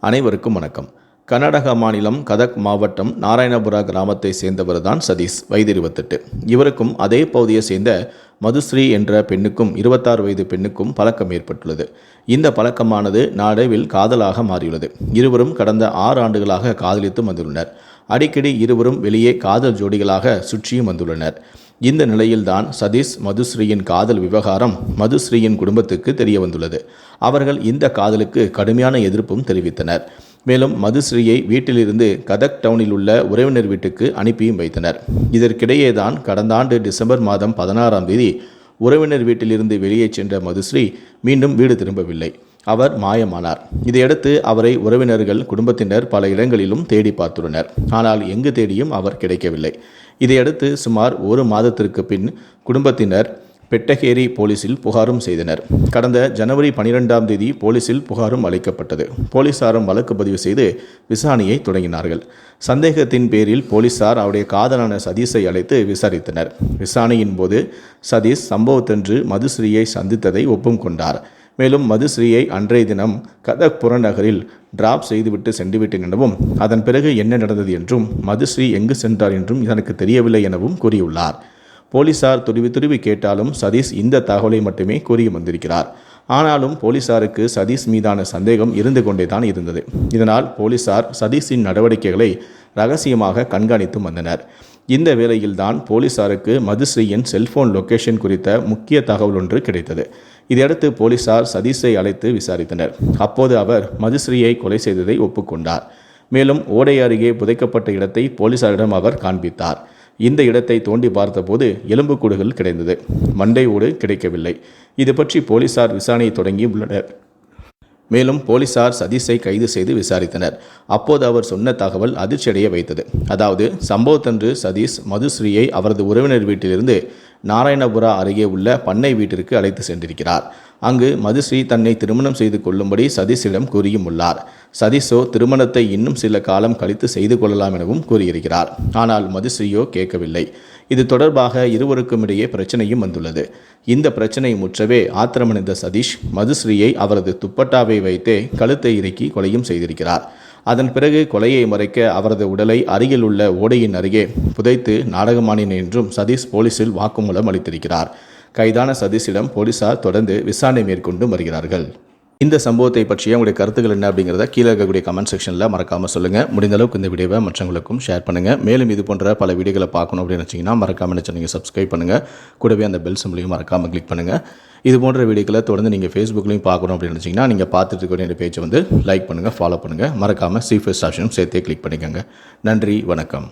அனைவருக்கும் வணக்கம். கர்நாடகா மாநிலம் கதக் மாவட்டம் நாராயணபுரா கிராமத்தை சேர்ந்தவர் தான் சதீஷ் வயது இருபத்தெட்டு. இவருக்கும் அதே பகுதியை சேர்ந்த மதுஸ்ரீ என்ற பெண்ணுக்கும் இருபத்தாறு வயது பெண்ணுக்கும் பழக்கம் ஏற்பட்டுள்ளது. இந்த பழக்கமானது நாடவில் காதலாக மாறியுள்ளது. இருவரும் கடந்த ஆறு ஆண்டுகளாக காதலித்து வந்துள்ளனர். அடிக்கடி இருவரும் வெளியே காதல் ஜோடிகளாக சுற்றியும் வந்துள்ளனர். இந்த நிலையில்தான் சதீஷ் மதுஸ்ரீயின் காதல் விவகாரம் மதுஸ்ரீயின் குடும்பத்துக்கு தெரிய வந்துள்ளது அவர்கள் இந்த காதலுக்கு கடுமையான எதிர்ப்பும் தெரிவித்தனர். மேலும் மதுஸ்ரீயை வீட்டிலிருந்து கதக் டவுனில் உள்ள உறவினர் வீட்டுக்கு அனுப்பியும் வைத்தனர். இதற்கிடையே தான் கடந்த ஆண்டு டிசம்பர் மாதம் பதினாறாம் தேதி உறவினர் வீட்டிலிருந்து வெளியே சென்ற மதுஸ்ரீ மீண்டும் வீடு திரும்பவில்லை. அவர் மாயமானார். இதையடுத்து அவரை உறவினர்கள் குடும்பத்தினர் பல இடங்களிலும் தேடி பார்த்துள்ளனர். ஆனால் எங்கு தேடியும் அவர் கிடைக்கவில்லை. இதையடுத்து சுமார் ஒரு மாதத்திற்கு பின் குடும்பத்தினர் பெட்டகேரி போலீசில் புகாரும் செய்தனர். கடந்த ஜனவரி பனிரெண்டாம் தேதி போலீசில் புகாரும் அளிக்கப்பட்டது. போலீசாரும் வழக்கு பதிவு செய்து விசாரணையை தொடங்கினார்கள். சந்தேகத்தின் பேரில் போலீசார் அவருடைய காதலான சதீஷை அழைத்து விசாரித்தனர். விசாரணையின் போது சதீஷ் சம்பவத்தன்று மதுஸ்ரீயை சந்தித்ததை ஒப்பும் கொண்டார் மேலும் மதுஸ்ரீயை அன்றைய தினம் கதக் புறநகரில் டிராப் செய்துவிட்டு சென்றுவிட்டேன் எனவும் அதன் பிறகு என்ன நடந்தது என்றும் மதுஸ்ரீ எங்கு சென்றார் என்றும் எனக்கு தெரியவில்லை எனவும் கூறியுள்ளார். போலீசார் துருவி துருவி கேட்டாலும் சதீஷ் இந்த தகவலை மட்டுமே கூறி வந்திருக்கிறார். ஆனாலும் போலீசாருக்கு சதீஷ் மீதான சந்தேகம் இருந்து கொண்டே தான் இருந்தது. இதனால் போலீசார் சதீஷின் நடவடிக்கைகளை ரகசியமாக கண்காணித்து வந்தனர். இந்த வேளையில்தான் போலீசாருக்கு மதுஸ்ரீயின் செல்போன் லொக்கேஷன் குறித்த முக்கிய தகவல் ஒன்று கிடைத்தது. இதையடுத்து போலீசார் சதீஷை அழைத்து விசாரித்தனர். அப்போது அவர் மதுஸ்ரீயை கொலை செய்ததை ஒப்புக்கொண்டார். மேலும் ஓடை அருகே புதைக்கப்பட்ட இடத்தை போலீசாரிடம் அவர் காண்பித்தார். இந்த இடத்தை தோண்டி பார்த்தபோது எலும்புக்கூடுகள் கிடைந்தது. மண்டை ஓடு கிடைக்கவில்லை. இது பற்றி போலீசார் விசாரணையை தொடங்கி உள்ளனர். மேலும் போலீசார் சதீஷை கைது செய்து விசாரித்தனர். அப்போது அவர் சொன்ன தகவல் அதிர்ச்சியடைய வைத்தது. அதாவது சம்பவத்தன்று சதீஷ் மதுஸ்ரீயை அவரது உறவினர் வீட்டிலிருந்து நாராயணபுரா அருகே உள்ள பண்ணை வீட்டிற்கு அழைத்து சென்றிருக்கிறார். அங்கு மதுஸ்ரீ தன்னை திருமணம் செய்து கொள்ளும்படி சதீஷிடம் கூறியுள்ளார் சதீஷோ திருமணத்தை இன்னும் சில காலம் கழித்து செய்து கொள்ளலாம் எனவும் கூறியிருக்கிறார். ஆனால் மதுஸ்ரீயோ கேட்கவில்லை. இது தொடர்பாக இருவருக்கும் இடையே பிரச்சனையும் வந்துள்ளது. இந்த பிரச்சனை முற்றவே ஆத்திரமடைந்த சதீஷ் மதுஸ்ரீயை அவரது துப்பட்டாவை வைத்தே கழுத்தை இறுக்கி கொலையும் செய்திருக்கிறார். அதன் பிறகு கொலையை மறைக்க அவரது உடலை அருகில் உள்ள ஓடையின் அருகே புதைத்து நாடகமானேன் என்றும் சதீஷ் போலீசில் வாக்குமூலம் அளித்திருக்கிறார். கைதான சதீஷிடம் போலீசார் தொடர்ந்து விசாரணை மேற்கொண்டு வருகிறார்கள். இந்த சம்பவத்தை பற்றிய உங்களுடைய கருத்துக்கள் என்ன அப்படிங்கிறத கீழே இருக்கக்கூடிய கமெண்ட் செக்ஷனில் மறக்காமல் சொல்லுங்கள் முடிந்த அளவுக்கு இந்த வீடியோவை மற்றவங்களுக்கும் ஷேர் பண்ணுங்கள் மேலும் இது போன்ற பல வீடியோகளை பார்க்கணும் அப்படின்னு வச்சிங்கன்னா மறக்காமல் நீங்கள் சப்ஸ்கிரைப் பண்ணுங்கள் கூடவே அந்த பெல் சிம்லையும் மறக்காமல் கிளிக் பண்ணுங்கள் இது போன்ற வீடியோக்களை தொடர்ந்து நீங்கள் ஃபேஸ்புக்லையும் பார்க்கணும் அப்படின்னு நினச்சிங்கன்னா நீங்கள் பார்த்துட்டு இருக்க பேஜை வந்து லைக் பண்ணுங்கள் ஃபாலோ பண்ணுங்கள் மறக்காமல் சீஃபஸ்ட் ஆப்ஷனும் சேர்த்தே கிளிக் பண்ணிக்கோங்க. நன்றி வணக்கம்.